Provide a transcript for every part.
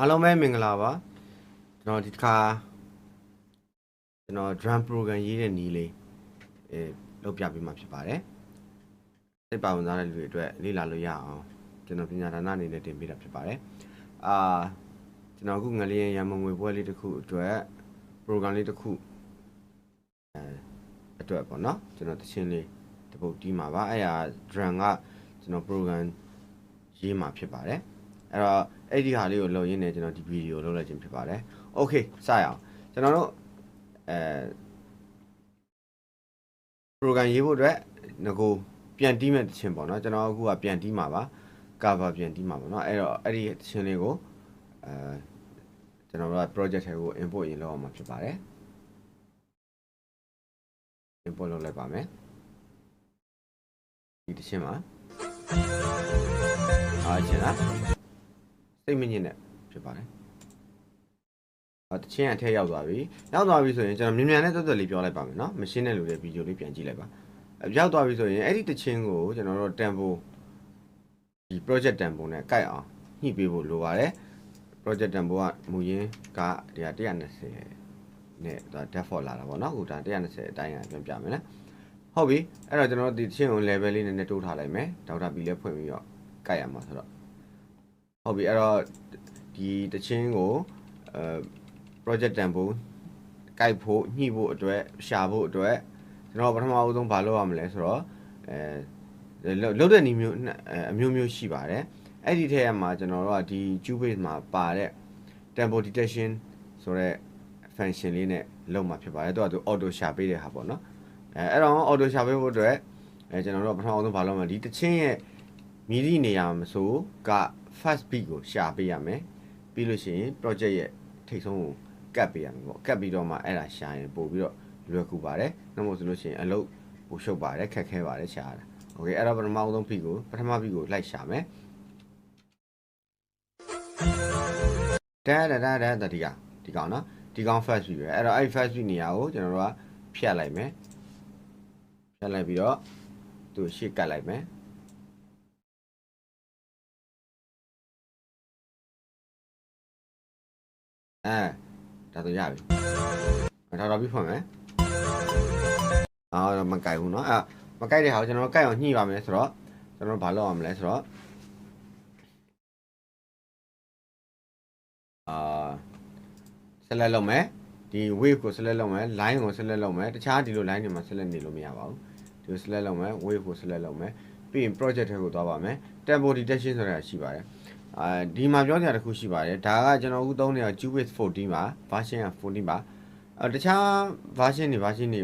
အားလုံးပဲမင်္ဂလာပါကျွန်တော်ဒီတစ်ခါကျွန်တော် drum program ရေးတဲ့နည်းလေးအဲလုပ်ပြပေးမှာဖြစ်ပါတယ်စိတ်ပါဝင်စားတဲ့လူတွေအတွက်လေ့လာလို့ရအောင်ကျွန်တော်ပညာဒါနအနေနဲ့တင်ပေးတာဖြစ်ပါတယ်အာကျွန်တော်အခုငလျင်ရမငွေပွဲလေးတစ်ခုအတွက် program လေးတစ်ခုအဲအတွက်ပေါ့နော်ကျွန်တော်တချင်းလေးတစ်ပုတ်တီးမှာပါအဲ့ဟာ drum ကကျွန်တော် program ရေးမှာဖြစ်ပါတယ်အဲ့တော့ အဲ့ဒီဟာလေးကိုလုပ်ရင်းနဲ့ကျွန်တော်ဒီဗီဒီယိုလုပ်လိုက်ခြင်းဖြစ်ပါတယ်โอเคစရအောင်ကျွန်တော်တို့အဲ program ရေးဖို့အတွက်ငကိုပြန်တီးမဲ့တခြင်းပေါ့နော်ကျွန်တော်အခုကပြန်တီးမှာပါ cover ပြန်တီးမှာပေါ့နော်အဲ့တော့အဲ့ဒီတခြင်းလေးကိုအဲကျွန်တော်တို့က project ထဲကို import ရင်လုပ်အောင်မှာဖြစ်ပါတယ် import လုပ်လိုက်ပါမယ်ဒီတခြင်းမှာအားချင်လား စိတ်မညစ်နဲ့ဖြစ်ပါတယ်အတချင်းအထက်ရောက်သွားပြီရောက်သွားပြီဆိုရင်ကျွန်တော်မြန်မြန်နဲ့တွတ်တွတ်လေးပြောလိုက်ပါမယ်နော်မရှင်းတဲ့လူတွေဗီဒီယိုလေးပြန်ကြည့်လိုက်ပါအရောက်သွားပြီဆိုရင်အဲ့ဒီတချင်းကိုကျွန်တော်တို့ tempo ဒီ project tempo နဲ့ကိုက်အောင်ညှိပေးဖို့လိုပါတယ် project tempo ကမူရင်းကဒီဟာ120နဲ့ဒါ default လာတာပေါ့နော်အခုဒါ120အတိုင်းအပြန်ပြမယ်နော်ဟုတ်ပြီအဲ့တော့ကျွန်တော်တို့ဒီတချင်းကို level လေးနည်းနည်းတိုးထားလိုက်မယ်ဒေါက်တာ B လည်းဖွင့်ပြီးတော့ကိုက်ရမှာဆိုတော့ ဟုတ်ပြီအဲ့တော့ဒီတချင်းကိုအဲ project tempo ကိုက်ဖို့ညှိဖို့အတွက်ရှာဖို့အတွက်ကျွန်တော်ပထမအဆုံးဘာလုပ်ရမလဲဆိုတော့အဲလုတ်တဲ့နည်းမျိုးနှစ်အဲအမျိုးမျိုးရှိပါတယ်အဲ့ဒီထဲမှာကျွန်တော်တို့ကဒီ Cubase မှာပါတဲ့ tempo detection ဆိုတဲ့ function လေးနဲ့လုပ်မှာဖြစ်ပါတယ်သူကသူ auto ရှာပေးတဲ့ဟာပေါ့နော်အဲအဲ့တော့ auto ရှာပေးဖို့အတွက်အဲကျွန်တော်တို့ကပထမဆုံးဘာလုပ်မလဲဒီတချင်းရဲ့မီဒီနေရာမဆိုက fast beat ကိုရှာပေးရမယ်ပြီးလို့ရှိရင် project ရဲ့ထိပ်ဆုံးကိုကတ်ပေးရမယ်ပေါ့ကတ်ပြီးတော့မှအဲ့ဒါရှာရင်ပို့ပြီးတော့လွယ်ကူပါတယ်နှမို့ဆိုလို့ရှိရင်အလုပ်ပိုရှုပ်ပါတယ်ခက်ခဲပါတယ်ရှာရတာโอเคအဲ့တော့ပထမဆုံး beat ကိုပထမ beat ကိုလိုက်ရှာမယ်ဒါဒါဒါဒါဒါဒီကောင်ဒီကောင်နော်ဒီကောင် fast beat ပဲအဲ့တော့အဲ့ fast beat နေရာကိုကျွန်တော်တို့ကဖြတ်လိုက်မယ်ဖြတ်လိုက်ပြီးတော့သူ့ရှေ့ကတ်လိုက်မယ် အဲဒါဆိုရပြီဒါတော့ပြီးဖွင့်မယ်အော်မကြိုက်ဘူးเนาะအဲမကြိုက်တဲ့ဟာကိုကျွန်တော်တို့ကြိုက်အောင်ညှိပါမယ်ဆိုတော့ကျွန်တော်တို့ဘာလုပ်အောင်မလဲဆိုတော့အာဆက်လက်လုပ်မယ်ဒီ wave ကိုဆက်လက်လုပ်မယ် line ကိုဆက်လက်လုပ်မယ်တခြားဒီလို line တွေမှာဆက်လက်နေလို့မရပါဘူးဒီဆက်လက်လုပ်မယ် wave ကိုဆက်လက်လုပ်မယ်ပြီးရင် project ထဲကိုသွားပါမယ် tempo detection ဆိုတာရှိပါတယ် အာဒီမှာပြောစရာတစ်ခုရှိပါတယ်ဒါကကျွန်တော်အခုသုံးနေတာ Cubase 14ပါ version က14ပါအဲတခြား version တွေ version တွေ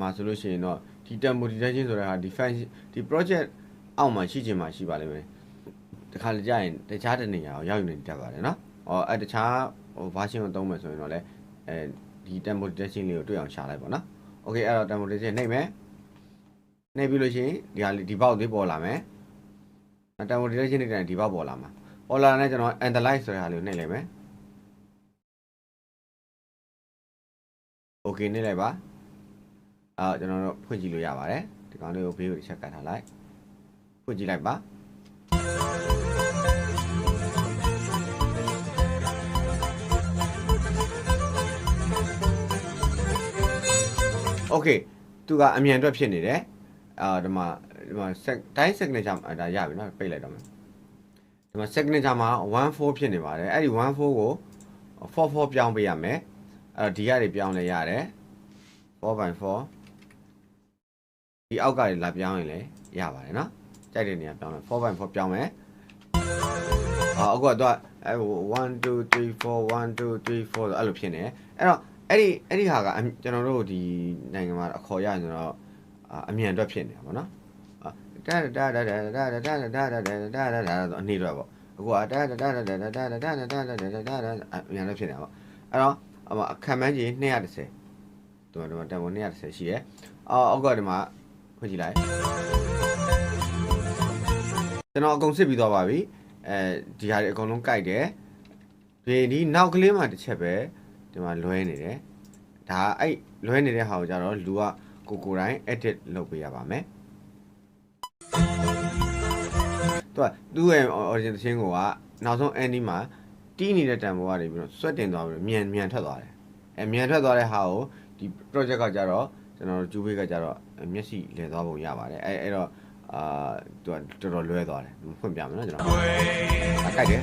မှာဆိုလို့ရှိရင်တော့ဒီ tempo detection ဆိုတာဟာဒီ function ဒီ project အောက်မှာရှိချင်မှာရှိပါလိမ့်မယ်တခါလေကြာရင်တခြားတနေရာကိုရောက်ယူနေတတ်ပါတယ်နော်။အော်အဲတခြားဟို version ကိုသုံးမယ်ဆိုရင်တော့လည်းအဲဒီ tempo detection လေးကိုတွေ့အောင်ရှာလိုက်ပါနော်။ Okay အဲ့တော့ tempo detection နှိပ်မယ်။နှိပ်ပြီးလို့ရှိရင်ဒီဟာဒီပေါက်လေးပေါ်လာမယ်။ tempo detection နှိပ်တဲ့ဒီပေါက်ပေါ်လာမှာ။ပေါ်လာတဲ့ကျွန်တော် analyze ဆိုတဲ့ဟာလေးကိုနှိပ်လိုက်မယ်။ Okay နှိပ်လိုက်ပါ။အာကျွန်တော်တို့ဖွင့်ကြည့်လို့ရပါတယ်။ဒီကောင်လေးကိုဘေးကိုတစ်ချက်ကတ်ထားလိုက်။ဖွင့်ကြည့်လိုက်ပါ။ Okay သူကအမြန်အတွက်ဖြစ်နေတယ်အာဒီမှာ ဒီမှာ sec တိုင်း signature ဒါရပြီနော်ပိတ်လိုက်တော့မယ်ဒီမှာ signature မှာ14ဖြစ်နေပါတယ်အဲ့ဒီ14ကို44ပြောင်းပေးရမယ်အဲ့တော့ဒီကနေပြောင်းလဲရတယ်4 by 4ဒီအောက်ကနေလာပြောင်းရင်လည်းရပါတယ်နော်ကြိုက်တဲ့နေရာပြောင်းမယ်4 by 4ပြောင်းမယ်ဟာအခုကတော့အဲဟို1 2 3 4 1 2 3 4အဲ့လိုဖြစ်နေအဲ့တော့အဲ့ဒီအဲ့ဒီဟာကကျွန်တော်တို့ဒီနိုင်ငံမှာအခေါ်ရရင်ကျွန်တော်အမြန်အတွက်ဖြစ်နေတာပေါ့နော် အာဒါဒါဒါဒါဒါဒါဒါဒါဒါဒါဒါဒါဒါဆိုအနေတော့ပေါ့အခုကဒါဒါဒါဒါဒါဒါဒါဒါဒါဒါဒါဒါဒါဒါအမြန်အတွက်ဖြစ်နေတာပေါ့အဲ့တော့အမအခက်မှန်းကြီး230ဒီမှာဒီမှာတန်ဖိုး230ရှိရဲအော်အောက်ကဒီမှာဖွင့်ကြည့်လိုက်ကျွန်တော်အကုန်စစ်ပြီးသွားပါပြီအဲဒီဟာတွေအကုန်လုံးကြိုက်တယ်ဒီဒီနောက်ကလေးမှာတစ်ချက်ပဲဒီမှာလွဲနေတယ်ဒါအဲ့လွဲနေတဲ့ဟာကိုကြတော့လူကကိုကိုတိုင်း edit လုပ်ပေးရပါမယ် သူကသူ့ရဲ့ origin သင်းကိုကနောက်ဆုံး ending မှာတီးနေတဲ့တန်ဖိုးကနေပြီးတော့ဆွတ်တင်သွားပြီးတော့မြန်မြန်ထွက်သွားတယ်အဲမြန်ထွက်သွားတဲ့ဟာကိုဒီ project ကကြတော့ကျွန်တော်တို့ကျူဘေးကကြတော့မျက်စိလဲသွားပုံရပါတယ်အဲအဲ့တော့အာသူကတော်တော်လွဲသွားတယ်ဖွင့်ပြမယ်နော်ကျွန်တော်အကြိုက်တယ်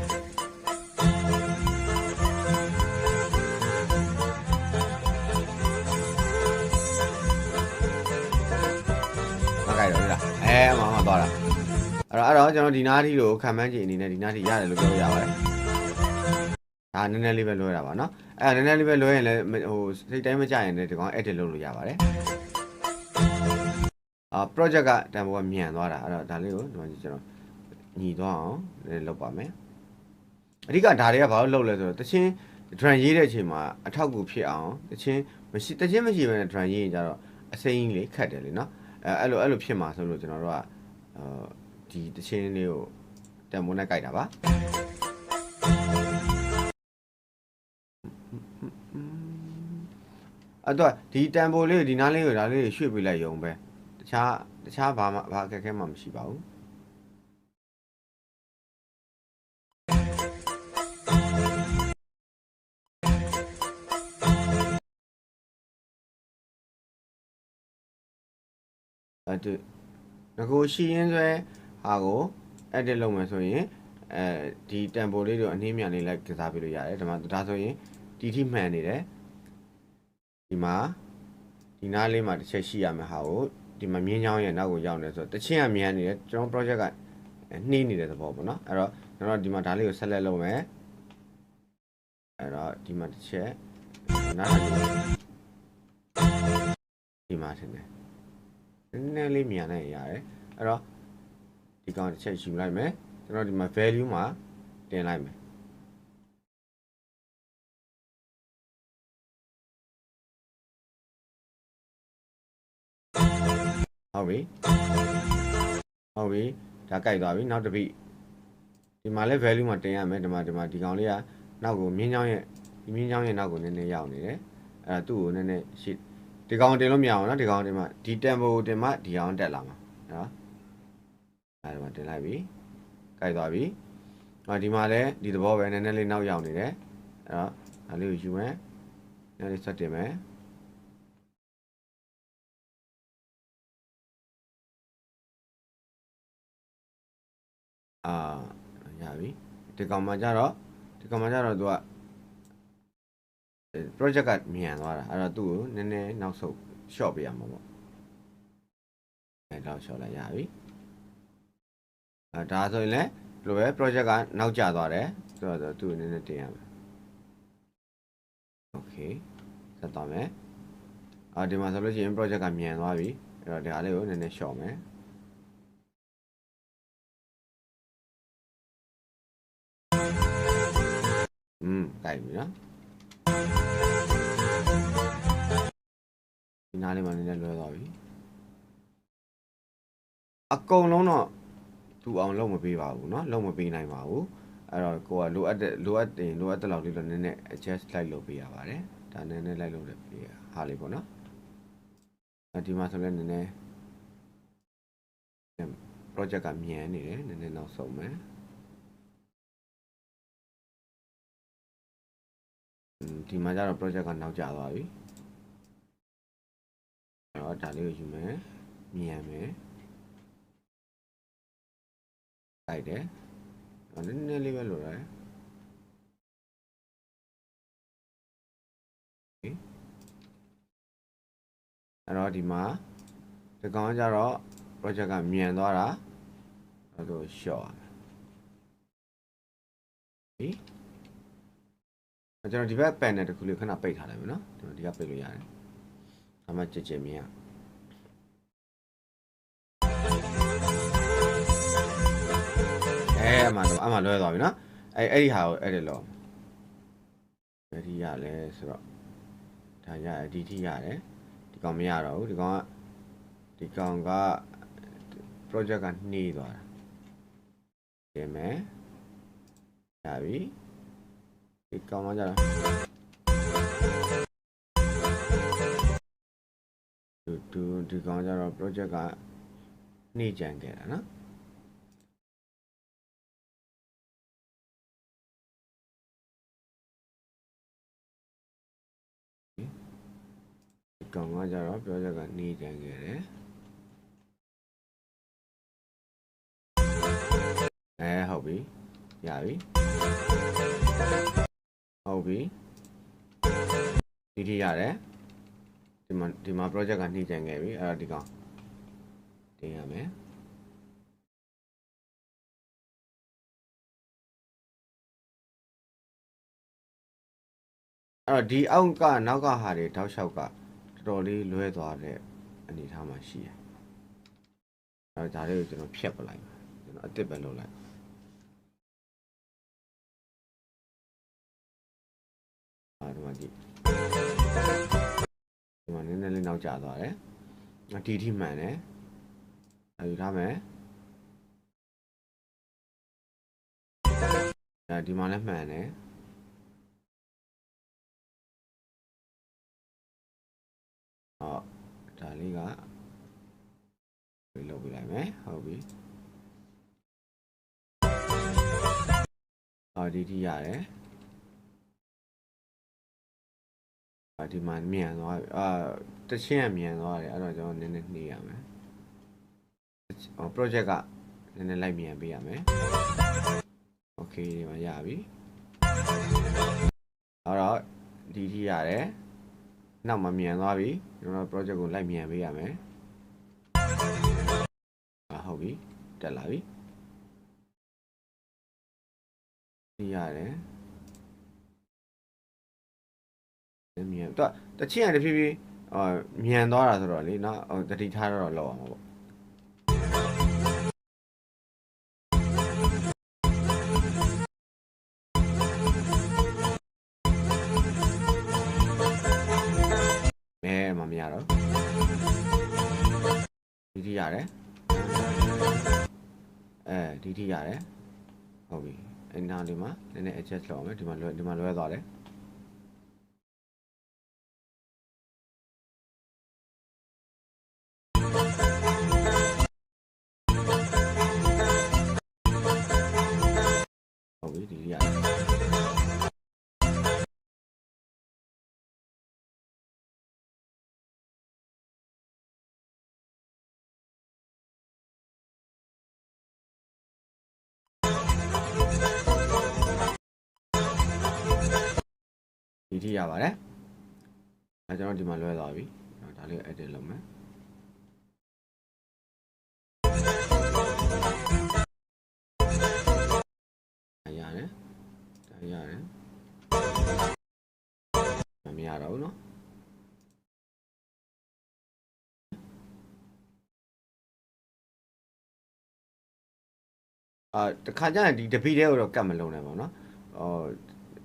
မကြိုက်တော့ဘူးလားအဲမမသွားတာအဲ့ တော့အဲ့တော့ကျွန်တော်ဒီနားထီကိုခံမှန်းကြည့်အနေနဲ့ဒီနားထီရတယ်လို့ပြောလို့ရပါတယ်ဒါနည်းနည်းလေးပဲလွဲတာပါနော်အဲ့ဒါနည်းနည်းလေးပဲလွဲရင်လည်းဟိုစိတ်တိုင်းမကြရင်လည်းဒီကောင် edit လုပ်လို့ရပါတယ်အာ project ကတန်ဖိုးကမြန်သွားတာအဲ့တော့ဒါလေးကိုဒီမှာကျွန်တော်ညီသွားအောင်လည်းလုပ်ပါမယ်အဓိကဒါတွေကဘာလို့လုပ်လဲဆိုတော့တချင်း drum ရေးတဲ့အချိန်မှာအထောက်အကူဖြစ်အောင်တချင်းမရှိတချင်းမရှိဘဲနဲ့ drum ရေးရင်ကြတော့အစိမ်းလေးခတ်တယ်လေနော်အဲအဲ့လိုအဲ့လိုဖြစ်မှာဆိုလို့ကျွန်တော်တို့ကအာ ဒီတချင်းလေးကိုတန်ဖိုးနဲ့ကြိုက်တာပါအဲ့တော့ဒီတန်ဖိုးလေးကိုဒီနားလေးကိုဒါလေးကိုရွှေ့ပေးလိုက်ရုံပဲတခြားတခြားဘာမှဘာအခက်အခဲမှမရှိပါဘူးအဲ့တူငကိုရှိရင်းဆွဲ ဟာကို edit လုပ်မယ်ဆိုရင်အဲဒီတန်ဖိုးလေးတို့အနှင်းမြန်လေးလိုက်ကစားပေးလို့ရတယ်ဒါမှဒါဆိုရင်တီထိမှန်နေတယ်ဒီမှာဒီနားလေးမှာတစ်ချက်ရှိရမယ်ဟာကိုဒီမှာမြင်းချောင်းရဲ့နောက်ကိုရောက်နေဆိုတော့တချင်းကမြန်နေတယ်ကျွန်တော် project ကနှီးနေတဲ့သဘောပေါ့နော်အဲ့တော့ကျွန်တော်ဒီမှာဒါလေးကိုဆက်လက်လုပ်မယ်အဲ့တော့ဒီမှာတစ်ချက်နားလာဒီမှာထင်တယ်နည်းနည်းလေးမြန်နိုင်ရတယ်အဲ့တော့ ဒီကောင်တစ်ချက်ယူလိုက်မယ်ကျွန်တော်ဒီမှာ value မှာတင်လိုက်မယ်ဟုတ်ပြီဟုတ်ပြီဒါကြိုက်သွားပြီနောက်တစ်ပိဒီမှာလဲ value မှာတင်ရမယ်ဒီမှာဒီမှာဒီကောင်လေးကနောက်ကိုမြင်းချောင်းရဲ့ဒီမြင်းချောင်းရဲ့နောက်ကိုနည်းနည်းရောက်နေတယ်အဲ့ဒါသူ့ကိုနည်းနည်းရှေ့ဒီကောင်တင်လို့မရအောင်နော်ဒီကောင်တင်မှဒီ tempo ကိုတင်မှဒီကောင်တက်လာမှာနော် အဲ့ဒါမှတင်လိုက်ပြီကြိုက်သွားပြီဟောဒီမှာလဲဒီသဘောပဲနည်းနည်းလေးနောက်ရောက်နေတယ်အဲ့တော့ဒါလေးကိုယူမယ်နည်းနည်းလေးဆက်တင်မယ်အာရပြီဒီကောင်မှကြတော့ဒီကောင်မှကြတော့သူက project ကမြန်သွားတာအဲ့တော့သူ့ကိုနည်းနည်းနောက်ဆုတ် short ပေးရမှာပေါ့အဲတော့ short လိုက်ရပြီ အဲဒါဆိုရင်လည်းဒီလိုပဲ project ကနောက်ကျသွားတယ်ဆိုတော့သူ့ကိုနည်းနည်းတင်ရမယ် okay ဆက်သွားမယ်အာဒီမှာဆိုလို့ရှိရင် project ကမြန်သွားပြီအဲ့တော့ဒါလေးကိုနည်းနည်း short မယ်อืมကြိုက်ပြီနော်ဒီနားလေးမှာနည်းနည်းလွဲသွားပြီအကုန်လုံးတော့ သူ့အောင်လုံးမပေးပါဘူးเนาะလုံးမပေးနိုင်ပါဘူးအဲ့တော့ကိုကလိုအပ်တဲ့လိုအပ်တယ်လိုအပ်တဲ့လောက်လေးတော့နည်းနည်း adjust လိုက်လုပ်ပေးရပါတယ်ဒါနည်းနည်းလိုက်လုပ်တဲ့ပေးရဟာလေးပေါ့เนาะအဒီမှာဆိုလည်းနည်းနည်း project ကမြန်နေတယ်နည်းနည်းနောက်ဆုံးမယ်ဒီမှာကျတော့ project ကနောက်ကျသွားပြီအဲ့တော့ဒါလေးကိုယူမယ်မြန်မယ် လိုက်တယ်နည်းနည်းလေးပဲလိုတယ်အဲ့တော့ဒီမှာဒီကောင်ကကျတော့ project ကမြန်သွားတာအဲ့ဒါရှော့ပြီကျွန်တော်ဒီဘက် panel တစ်ခုလေးခဏပိတ်ထားလိုက်မယ်နော်ကျွန်တော်ဒီကပိတ်လို့ရတယ်ဒါမှကြည်ကြည်မြင်ရ အဲအမှတော့အမှလွဲသွားပြီနော်အဲအဲ့ဒီဟာကိုအဲ့ဒီလောအဲ့ဒီရလဲဆိုတော့ဒါရအဒီထိရတယ်ဒီကောင်မရတော့ဘူးဒီကောင်ကဒီကောင်က project ကနှေးသွားတာပြင်မယ်ရပြီဒီကောင်မှကြတော့သူသူဒီကောင်ကြတော့ project ကနှေးကြံခဲ့တာနော် ကောင်ကကြတော့ပြောချက်ကနေကြံခဲ့တယ်အဲဟုတ်ပြီရပြီဟုတ်ပြီဒီထိရတယ်ဒီမှာဒီမှာ project ကနေကြံခဲ့ပြီအဲ့တော့ဒီကောင်တင်ရမယ်အဲ့တော့ဒီအောက်ကနောက်ကဟာတွေတောက်လျှောက်က တော်တော်လေးလွဲသွားတဲ့အနေအထားမှာရှိတယ်အဲ့တော့ဒါလေးကိုကျွန်တော်ဖြတ်ပလိုက်ပါကျွန်တော်အစ်စ်ပဲလုပ်လိုက်အာဒီမှာကြည့်ဒီမှာနည်းနည်းလေးနောက်ကျသွားတယ်အတီထိမှန်တယ်အဲ့ယူထားမယ်အဲဒီမှာလည်းမှန်တယ် ဟောဒါလေးကဒီလုပ်ပြလိုက်မယ်ဟုတ်ပြီဟောဒီဒီရတယ်အာဒီမှာမြန်သွားပြီအာတချင်းကမြန်သွားတယ်အဲ့တော့ကျွန်တော်နည်းနည်းနှေးရမယ်ဟော project ကနည်းနည်းလိုက်မြန်ပေးရမယ် okay ဒီမှာရပြီအဲ့တော့ဒီထိရတယ် နောက်မှမြန်သွားပြီကျွန်တော် project ကိုလိုက်မြန်ပေးရမယ်အာဟုတ်ပြီတက်လာပြီဒီရတယ်မြန်တော့တချင်းရတဖြည်းဖြည်းအာမြန်သွားတာဆိုတော့လေနော်ဟိုတတိထားတော့လောက်အောင်ပါ ပေါ့မဲမမရတော့ဒီထိရတယ်အဲဒီထိရတယ်ဟုတ်ပြီအဲ့နားလေးမှာနည်းနည်း adjust လုပ်အောင်မယ်ဒီမှာလွဲဒီမှာလွဲသွားတယ် ဒီထိရပါတယ်အဲကျွန်တော်ဒီမှာလွဲသွားပြီဒါလေး edit လုပ်မယ်ဒါရတယ်ဒါရတယ်မရတော့ဘူးเนาะအာတခါကျရင်ဒီတပိတဲကိုတော့ကတ်မလုံးနဲ့ပေါ့နော်အော်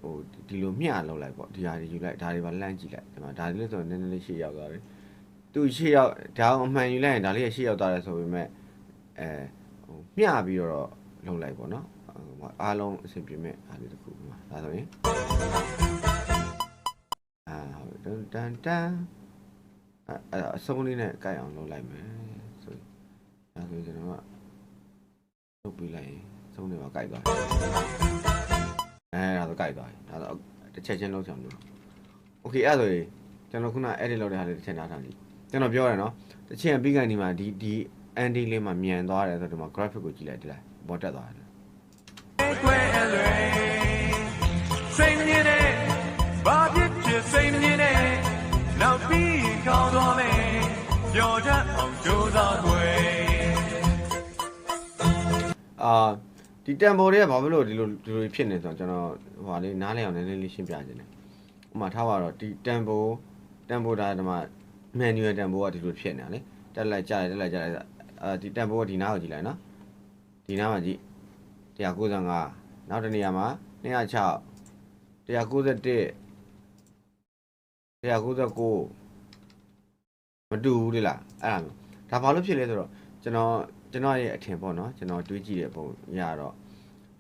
ဟိုဒီလိုမျှလောက်လိုက်ပေါ့ဒီဟာတွေယူလိုက်ဒါတွေပါလှမ်းကြည့်လိုက်ဒီမှာဒါလေးဆိုနည်းနည်းလေးရှေ့ရောက်သွားပြီသူရှေ့ရောက်ဒါအောင်အမှန်ယူလိုက်ရင်ဒါလေးကရှေ့ရောက်သွားတယ်ဆိုပေမဲ့အဲဟိုမျှပြီးတော့လုံးလိုက်ပေါ့နော်ဟိုအားလုံးအဆင်ပြေမဲ့အားလေးတစ်ခုပါဒါဆိုရင်အာဟုတ်တန်တန်တန်အဲအဲ့ဒါအစုံလေးနဲ့ကြိုက်အောင်လုပ်လိုက်မယ်ဆိုရင်ဒါဆိုရင်ကျွန်တော်ကလုပ်ပြီးလိုက်ရင်စုံနေပါကြိုက်သွားတယ် အဲဒါဆိုကြိုက်သွားပြီဒါဆိုတစ်ချက်ချင်းလုံးချင်လို့โอเคအဲ့ဒါဆိုရင်ကျွန်တော်ခုန edit လုပ်တဲ့ဟာလေးတစ်ချက်နားထားကြည့်ကျွန်တော်ပြောရနော်တစ်ချက်ပြီးကန်ဒီမှာဒီဒီ andy လေးမှာမြန်သွားတယ်ဆိုတော့ဒီမှာ graphic ကိုကြည့်လိုက်ဒီလိုက်ပေါ်တက်သွားတယ် ကွယ်အလွယ်စိတ်မြင့်တဲ့ဘာဖြစ်ဖြစ်စိတ်မြင့်တဲ့နောက်ပြီးခေါင်းသွားမယ်ပြောတတ်အောင်ကြိုးစားကွယ် အာ ဒီတန်ပေါ်တွေကဘာဖြစ်လို့ဒီလိုဒီလိုဖြစ်နေဆိုတော့ကျွန်တော်ဟိုဟာလေးနားလဲအောင်နည်းနည်းလေးရှင်းပြခြင်းတယ်ဥပမာထားပါတော့ဒီတန်ပေါ်တန်ပေါ်ဒါဒီမှာ manual တန်ပေါ်ကဒီလိုဖြစ်နေတာလေတက်လိုက်ကြလိုက်တက်လိုက်ကြလိုက်အာဒီတန်ပေါ်ကဒီနားကိုကြည့်လိုက်နော်ဒီနားမှာကြည့်195နောက်တစ်နေရာမှာ206 191 199မတူဘူးလေလားအဲ့ဒါမျိုးဒါဘာလို့ဖြစ်လဲဆိုတော့ကျွန်တော် ကျွန်တော်ရဲ့အထင်ပေါ့နော်ကျွန်တော်တွေးကြည့်တဲ့ပုံရတော့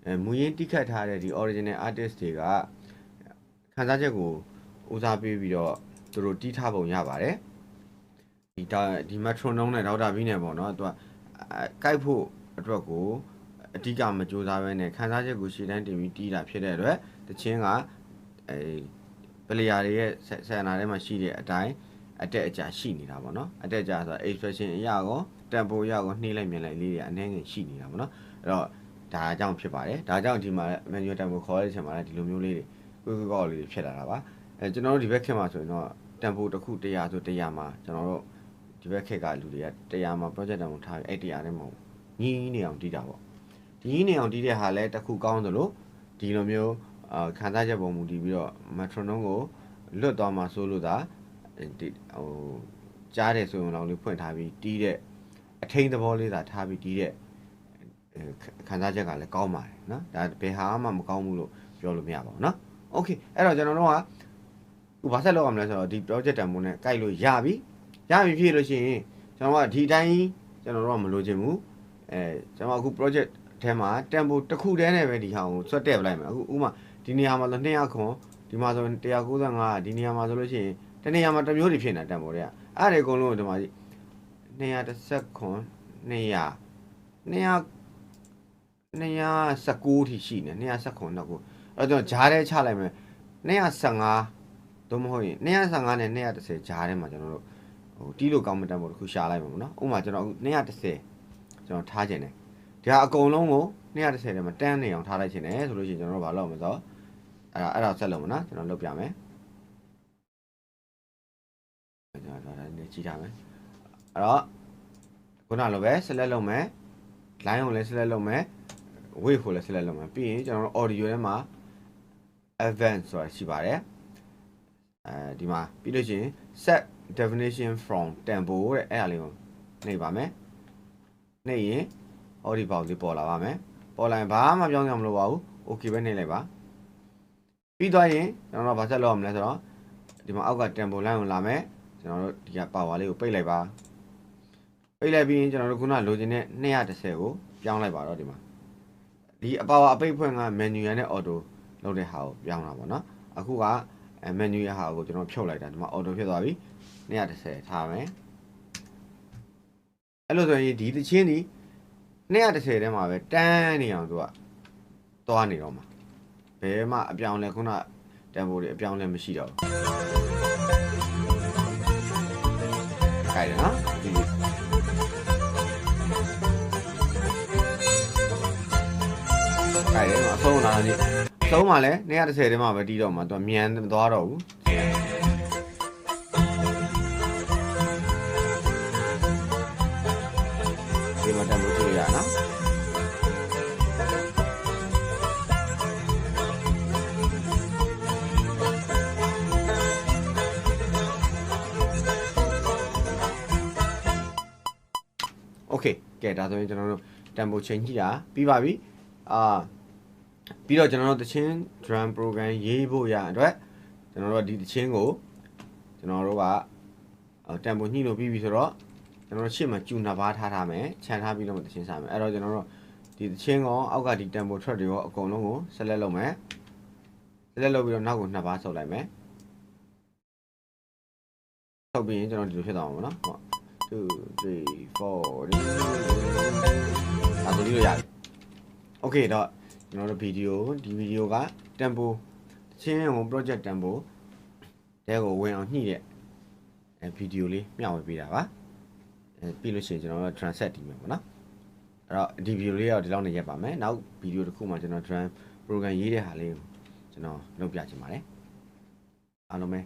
အဲမူရင်းတိခတ်ထားတဲ့ဒီ original artist တွေကခန်းစားချက်ကိုဦးစားပေးပြီးတော့သူတို့တီးထားပုံရပါတယ်ဒီဒါဒီ metronome နဲ့ဒေါက်တာဘီနဲ့ပေါ့နော်သူကကိုက်ဖို့အတွက်ကိုအဓိကမကြိုးစားဘဲနဲ့ခန်းစားချက်ကိုရှေ့တန်းတင်ပြီးတီးတာဖြစ်တဲ့အတွက်တချင်းကအဲပလေယာတွေရဲ့ဆန္ဒထဲမှာရှိတဲ့အတိုင်းအတက်အကျရှိနေတာပေါ့နော်အတက်အကျဆိုတာ expression အရာကော tempo အရာကောနှိမ့်လိုက်မြင်လိုက်လေးတွေအနေငယ်ရှိနေတာပေါ့နော်အဲ့တော့ဒါအကြောင်းဖြစ်ပါတယ်ဒါကြောင့်ဒီမှာ manual tempo ခေါ်ရတဲ့အချိန်မှာလည်းဒီလိုမျိုးလေးတွေကွေးကွေးကောက်လေးတွေဖြစ်လာတာပါအဲကျွန်တော်တို့ဒီဘက်ခေတ်မှာဆိုရင်တော့ tempo တစ်ခု100ဆို100မှာကျွန်တော်တို့ဒီဘက်ခေတ်ကလူတွေက100မှာ project တောင်ထားပြီးအဲ့100ထဲမှာညီးနေအောင်တီးတာပေါ့ဒီညီးနေအောင်တီးတဲ့ဟာလည်းတစ်ခုကောင်းသလိုဒီလိုမျိုးအာခံစားချက်ပုံမူတည်ပြီးတော့ metronome ကိုလွတ်သွားမှာဆိုလို့သာဒီဟိုကြားတယ်ဆိုရင်တော့လေးဖွင့်ထားပြီးတီးတဲ့ အထိန်သဘောလေးသာထားပြီးတီးတဲ့အဲခံစားချက်ကလည်းကောင်းပါတယ်နော်ဒါဘယ်ဟာမှမကောင်းဘူးလို့ပြောလို့မရပါဘူးနော်โอเคအဲ့တော့ကျွန်တော်တို့ကဥပဆက်လောက်အောင်လဲဆိုတော့ဒီ project တန်ဖိုးနဲ့ကြိုက်လို့ရပြီရပြီဖြစ်လို့ရှိရင်ကျွန်တော်ကဒီတိုင်းကျွန်တော်တို့ကမလိုချင်ဘူးအဲကျွန်တော်အခု project ထဲမှာ tempo တစ်ခုတည်းနဲ့ပဲဒီဟာကိုဆွတ်တက်ပလိုက်မယ်အခုဥမာဒီနေရာမှာဆို200ခွန်ဒီမှာဆို195ဒီနေရာမှာဆိုလို့ရှိရင်တနေရာမှာတစ်မျိုးတွေဖြစ်နေတာ tempo တွေကအဲ့ဒါတွေအကုန်လုံးကိုဒီမှာကြည့် 210ခွန်200 200 219ထိရှိနေ210ခွန်တော့ကိုအဲ့တော့ဂျားထဲချလိုက်မယ်215သို့မဟုတ်ရင်215နဲ့210ဂျားထဲမှာကျွန်တော်တို့ဟိုတီးလို့ကောင်းမတက်ဖို့တစ်ခုရှာလိုက်မှာပေါ့နော်ဥပမာကျွန်တော်အခု210ကျွန်တော်ထားခြင်းတယ်ဒါအကုန်လုံးကို210ထဲမှာတန်းနေအောင်ထားလိုက်ခြင်းတယ်ဆိုလို့ရှိရင်ကျွန်တော်တို့ဘာလုပ်မလဲဆိုတော့အဲ့ဒါအဲ့ဒါဆက်လုပ်မနော်ကျွန်တော်လုပ်ပြမယ်ကျွန်တော်ဒါလည်းကြည့်ထားမယ် အဲ့တော့ခုနလိုပဲ select လုပ်မယ် line ကိုလည်း select လုပ်မယ် wave ကိုလည်း select လုပ်မယ်ပြီးရင်ကျွန်တော်တို့ audio ထဲမှာ advanced ဆိုတာရှိပါတယ်အဲဒီမှာပြီးလို့ရှိရင် set definition from tempo တဲ့အဲ့ဒါလေးကိုနှိပ်ပါမယ်နှိပ်ရင် audio box လေးပေါ်လာပါမယ်ပေါ်လာရင်ဘာမှပြောင်းကြမလို့ပါဘူး okay ပဲနှိပ်လိုက်ပါပြီးသွားရင်ကျွန်တော်တို့ဘာဆက်လုပ်ရမလဲဆိုတော့ဒီမှာအောက်က tempo line ကိုလာမယ်ကျွန်တော်တို့ဒီက power လေးကိုပိတ်လိုက်ပါ ပိတ်လိုက်ပြီးရင်ကျွန်တော်တို့ခုနလိုချင်တဲ့210ကိုပြောင်းလိုက်ပါတော့ဒီမှာဒီအပါဝါအပိတ်ဖွင့်က menu နဲ့ auto လုပ်တဲ့ဟာကိုပြောင်းတာပေါ့နော်အခုက menu ရဟာကိုကျွန်တော်ဖြုတ်လိုက်တာဒီမှာ auto ဖြစ်သွားပြီ210ထားမယ်အဲ့လိုဆိုရင်ဒီတချင်းဒီ210ထဲမှာပဲတန်းနေအောင်သူကသွားနေတော့မှာဘယ်မှအပြောင်းလဲခုနတန်ဖိုးတွေအပြောင်းလဲမရှိတော့ဘူးကြိုက်တယ်နော် ဒီကြိုက်တယ်နော်အဆုံးလာတယ်အဆုံးမှလည်း210ထဲမှာပဲတီးတော့မှာသူကမြန်မသွားတော့ဘူးဒီမှာတန်ဖိုးကြည့်ရအောင်နော် โอเคကဲဒါဆိုရင်ကျွန်တော်တို့ tempo change ကြည့်တာပြီးပါပြီအာ ပြီးတော့ကျွန်တော်တို့တချင်း drum program ရေးဖို့ရအတွက်ကျွန်တော်တို့ဒီတချင်းကိုကျွန်တော်တို့ကတန်ဖိုညှိလို့ပြီးပြီဆိုတော့ကျွန်တော်တို့ရှေ့မှာကျူနှစ်ပါးထားထားမယ်ခြံထားပြီးတော့မှတချင်းစားမယ်အဲ့တော့ကျွန်တော်တို့ဒီတချင်းကောအောက်ကဒီတန်ဖို track တွေရောအကုန်လုံးကိုဆက်လက်လုပ်မယ်ဆက်လက်လုပ်ပြီးတော့နောက်ကိုနှစ်ပါးဆုပ်လိုက်မယ်ဆုပ်ပြီးရင်ကျွန်တော်ဒီလိုဖြစ်သွားမှာပေါ့နော်ဟုတ်2 3 4 5 6 7 8 9 10 11 12 13 14 15 16 17 18 19 20 21 22 23 24 25 26 27 28 29 30 31 32 33 34 35 36 37 38 39 40 41 42 43 44 45 46 47 48 49 50 51 52 53 54 55 56 57 58 59 60 61 62 63 64 65 66 67 68 69 70 71 72 73 74 75 76 77 78 79 80 81 82 83 84 85 86 87 88 89 90 91 92 93 94 95 96 97 98 99 100 101 102 103 104 105 106 107 108 109 110 111 112 113 114 115 116 117 118 119 120 121 122 123 124 125 126 127 128 129 130 131 132 133 134 135 136 137 138 139 140 141 142 143 144 145 146 147 148 149 150 151 152 153 154 155 156 157 158 159 160 161 162 1 ကျွန်တော်တို့ဗီဒီယိုဒီဗီဒီယိုက tempo ချင်းဟို project tempo တဲကိုဝင်အောင်ညှိတဲ့အဲဗီဒီယိုလေးမျှဝေပေးတာပါအဲပြီးလို့ရှိရင်ကျွန်တော်တို့ transet တီးမယ်ပေါ့နော်အဲ့တော့ဒီဗီဒီယိုလေးကတော့ဒီလောက်နေရက်ပါမယ်နောက်ဗီဒီယိုတစ်ခုမှကျွန်တော် drum program ရေးတဲ့ဟာလေးကိုကျွန်တော်လုပ်ပြချင်ပါတယ်အားလုံးပဲ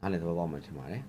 နားလည်သဘောပေါက်မှထင်ပါတယ်